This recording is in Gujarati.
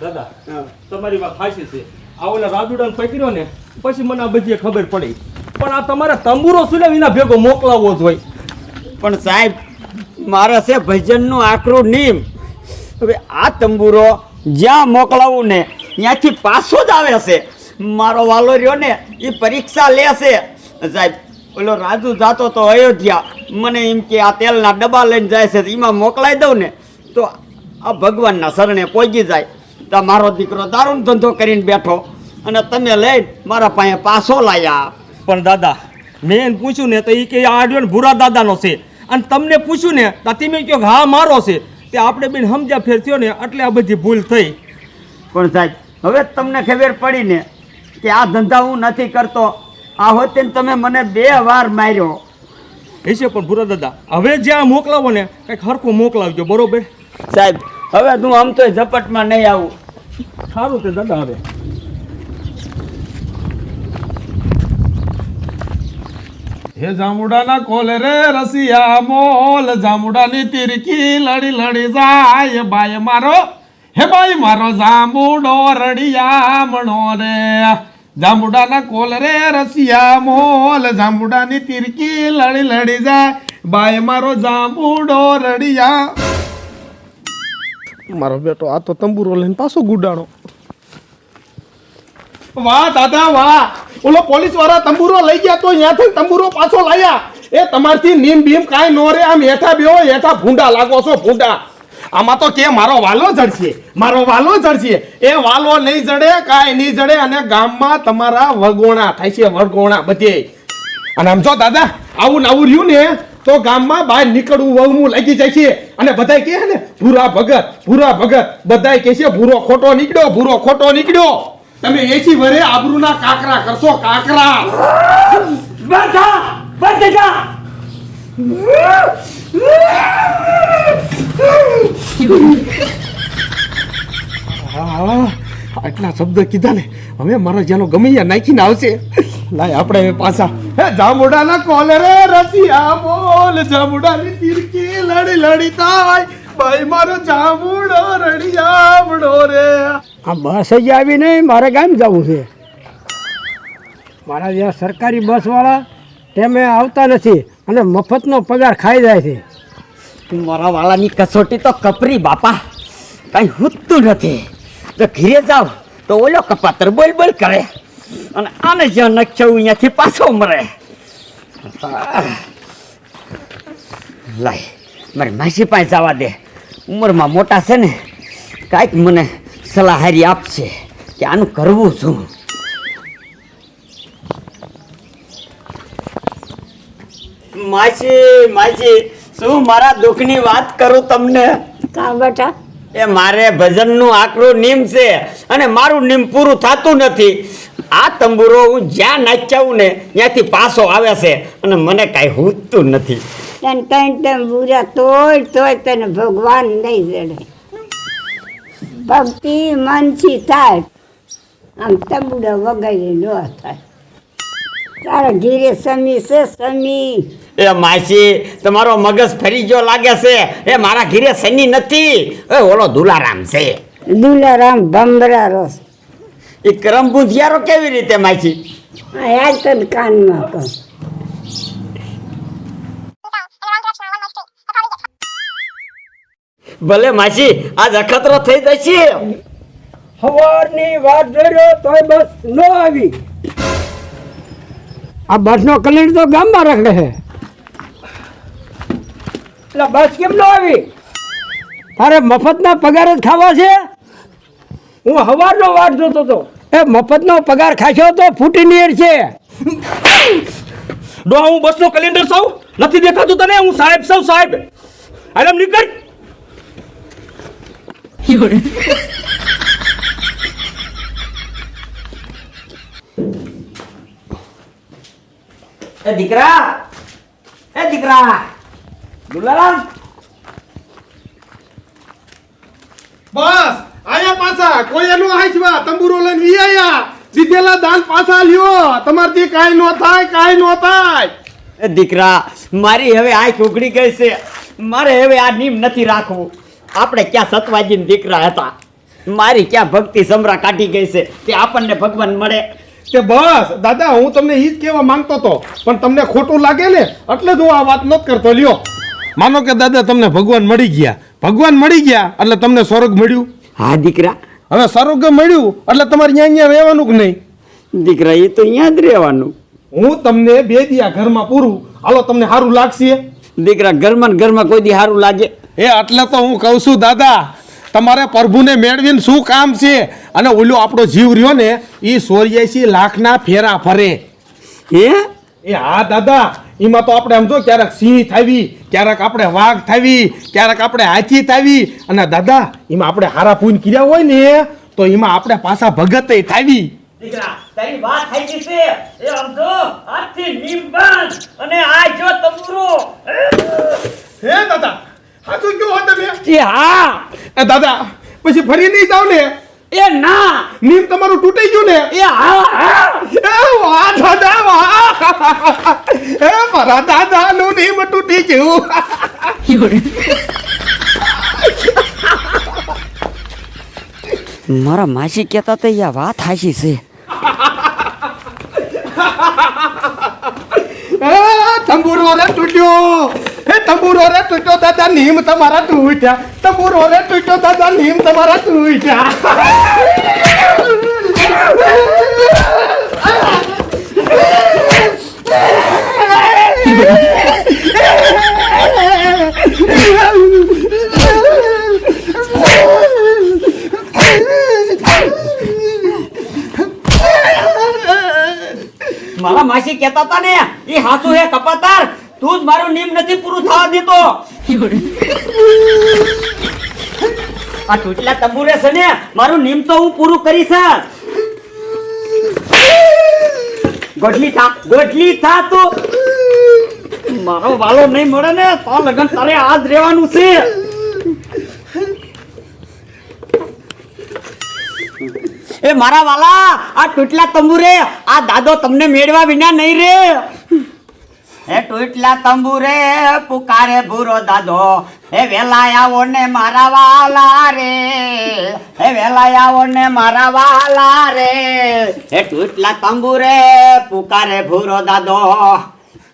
દાદા. તમારી વાત સાચી છે. આ ઓલા રાજુડાને પકડ્યો ને પછી મને આ બધી ખબર પડી. પણ આ તમારે તંબુરો સુલે વિના ભેગો મોકલાવવો જ હોય. પણ સાહેબ મારે છે ભજનનું આકરું નિયમ હવે આ તંબુરો જ્યાં મોકલાવું ને ત્યાંથી પાછો જ આવે છે. મારો વાલો રહ્યો ને એ પરીક્ષા લે છે. સાહેબ ઓલો રાજુ જાતો તો અયોધ્યા. મને એમ કે આ તેલના ડબ્બા લઈને જાય છે એમાં મોકલાઈ દઉં ને તો આ ભગવાનના શરણે પહોંચી જાય. તો મારો દીકરો દારૂનો ધંધો કરીને બેઠો અને તમે લઈને મારા પાસે પાછો લાયા. પણ દાદા મેં એને પૂછ્યું ને તો એ કે આ આડ્યો ને ભૂરા દાદાનો છે. અને તમને પૂછ્યું ને તો તમે કહો કે હા મારો છે. તે આપણે બેન સમજ્યા ફેર થયો ને એટલે આ બધી ભૂલ થઈ. પણ સાહેબ હવે તમને ખબર પડી ને કે આ ધંધા હું નથી કરતો. આ હોતે તેને તમે મને બે વાર માર્યો. એ છે પણ ભૂરા દાદા હવે જ્યાં મોકલાવો ને કંઈક હરખું મોકલાવજો બરોબર? સાહેબ હવે તું આમ તો ઝપટમાં નહીં આવું. સારું છે દાદા હવે. હે જામુડાના કોલ રે રસિયા મોલ જામુડાની તિરકી લડી લડી જાય બાય મારો. હે બાય મારો જાંબુડો રડિયામણો રે. જામુડાના કોલ રે રસિયા મોલ જાંબુડાની તિરકી લડી લડી જાય બાય મારો જામુડો રડિયા. મારો બેટો, આ તો તંબુરો લઈને પાછો ગુડાણો. વાહ, દાદા, વાહ. ઓલો પોલીસવાળા તંબુરો લઈ ગયા તો ત્યાંથી તંબુરો પાછો લાયા. એ તમારથી નીમ બીમ કાંઈ નો રે આમ હેઠા બેહો, હેઠા ભૂંડા લાગો છો, ભૂંડા. આમાં તો કે મારો વાલો જડશે. મારો વાલો જડશે. એ વાલો નહીં જડે, કાંઈ નહીં જડે અને ગામમાં તમારા વગોણા થાય છે વગોણા બધે. અને આમ જો દાદા, આવું ને આવું રહ્યું ને તો ગામમાં બહાર નીકળવું વહુમું લાગી જાય છે. અને બધાય કહે ને ભૂરા ભગત ભૂરા ભગત. બધાય કહે છે ભૂરો ખોટો નીકળ્યો ભૂરો ખોટો નીકળ્યો. તમે એસી વરે આબરૂના કાકરા કરશો કાકરા. હા, આટલા શબ્દ કીધા ને હવે મારા જેનો ગમે ત્યાં નાખીને આવશે. લાય, આપણે પાછા. હે જામુડાના કોલરે રસિયા બોલ જામુડાની તિરકી લડી લડી થાય ભાઈ, મારો જામુડો રડિયામડો રે. આ બસ જ આવી નહીં, મારે ગામ જવું છે. મારા જ્યાં સરકારી બસવાળા તેમે આવતા નથી અને મફતનો પગાર ખાઈ જાય છે. મારા વાળાની કસોટી તો કપરી, બાપા. કઈ હૂતું નથી. જો ઘીરે જાવ તો ઓલો કપાતર બોલ બોલ કરે. અને આને જ્યાં નખ્યું અહીંયાથી પાછો મરે. લાય મારે માસી પાસે જવા દે. ઉંમરમાં મોટા છે ને કાંઈક મને સલાહ હારી આપશે કે આનું કરવું શું માસી માસી શું મારા દુઃખની વાત કરું તમને? કા બેટા? એ મારે ભજનનું આકરું નિમ છે અને મારું નીમ પૂરું થતું નથી. આ તંબુરો હું જ્યાં નાચાવું ને ત્યાંથી પાછો આવે છે અને મને કાંઈ હૂતું નથી. તને ત્રણ તંબુરા તોય તોય તને ભગવાન નહીં જડે. ભક્તિ મનથી થાય. આમ તબુડા વગાડી ન થાય. તારા ઘીરે સમી છે સમી? એ માસી તમારો મગજ ફરી જો લાગે છે. એ મારા ઘીરે શનિ નથી. એ ઓલો દુલારામ છે. દુલારામ ભમરા રસ એ કરમ બુંધિયારો કેવી રીતે માછી યાદ તને કાનમાં કહું ભલે માસી આજ અખતરો થઈ જશે. સવારની વાત જોઈ તોય બસ ન આવી. આ બસનો કલેન્ડર તો ગામમાં રખડે છે. એટલે બસ કેમ ન આવી? તારે મફતના પગાર જ ખાવા છે? હું સવારનો વાત જોતો હતો. એ મફતનો પગાર ખાશો તો ફૂટી નિયર છે. ડો હું બસનો કેલેન્ડર સૌ? નથી દેખાતું તને? હું સાહેબ સૌ સાહેબ. અરે નીકળ. એ દીકરા. એ દીકરા. દુલારામ બસ. પાછા. કોઈ એનો હાચવા તંબુરો લઈને વી આયા. દીધેલા દાન પાછા લ્યો. તમારથી કાંઈ નો થાય કાંઈ નો થાય. એ દીકરા મારી હવે આંખ ઉઘડી ગઈ છે. મારે હવે આ નિયમ નથી રાખવું. આપણે ક્યાં સતવાજીના દીકરા હતા? મારી ક્યાં ભક્તિ સમરા કાઢી ગઈ છે કે આપણને ભગવાન મળે? કે બસ. દાદા હું તમને ઈ જ કહેવા માંગતો હતો. પણ તમને ખોટું લાગે ને એટલે જ હું આ વાત નથી કરતો લ્યો. માનો કે દાદા તમને ભગવાન મળી ગયા. ભગવાન મળી ગયા એટલે તમને સ્વર્ગ મળ્યું? હા દીકરા. હવે સ્વર્ગ મળ્યું એટલે તમારે અહીંયા અહીંયા રહેવાનું કે નહીં? દીકરા એ તો અહીંયા જ રહેવાનું. હું તમને બે દિયા ઘરમાં પૂરું. હાલો તમને સારું લાગશે? દીકરા ઘરમાં ઘરમાં કોઈ દી સારું લાગે. એ એટલે તો હું કહું છું દાદા તમારે પ્રભુને મેળવીને શું કામ છે? અને ઓલો આપણો જીવ રહ્યો ને એ સોરિયાસી લાખના ફેરા ફરે. હે? એ હા દાદા. એમાં તો આપણે આમ જો ક્યારેક સિંહ થાવી ક્યારેક આપણે વાઘ થાવી ક્યારેક આપણે હાથી થાવી. અને દાદા એમાં આપણે હારા પૂન કર્યા હોય ને તો એમાં આપણે પાછા ભગત થાવી. દીકરા તારી વાત થઈ ગઈ છે. એ સમજો આજથી નિમબંધ અને આ જો તંબુરો. હે દાદા હાચું કયો હો તમે? એ હા. દાદા પછી ફરી નહીં જાવ ને? એ ના. નીમ તમારું તૂટી ગયું ને? એ હા એ વાહ દાદા વાહ. એ મારા દાદા નું નીમ તૂટી ગયું. મારા માસી કહેતા તો યા વાત હાશી છે. એ તંબુરો રે તૂટ્યો. તંબુરો રે તૂટ્યો દાદા, નીમ તમારા તૂટ્યા. તંબુરો રે તૂટ્યો દાદા, નીમ તમારા તૂટ્યા. મારા માસી કેતા હતા ને એ હાસુ હે કપાતાર? તું જ મારું નિયમ નથી પૂરું થવા દેતો. આ તૂટલા તંબુરે છે ને, મારું નિયમ તો હું પૂરું કરીશ જ. ગોઠલી થા ગોટલી થા તું. મારો વાલો નહીં મળે ને, તો લગન તારે આજ રહેવાનું છે. એ મારા વાલા, આ તૂટલા તંબુરે, આ દાદો તમને મેળવા વિના નહીં રે. હે ટુટલા તંબુરે પુકારે ભૂરો દાદો. હે વેલા આવો ને મારા વાલા રે. હે વેલા આવો ને મારા વાલા રે. હે ટુટલા તંબુરે પુકારે ભૂરો દાદો.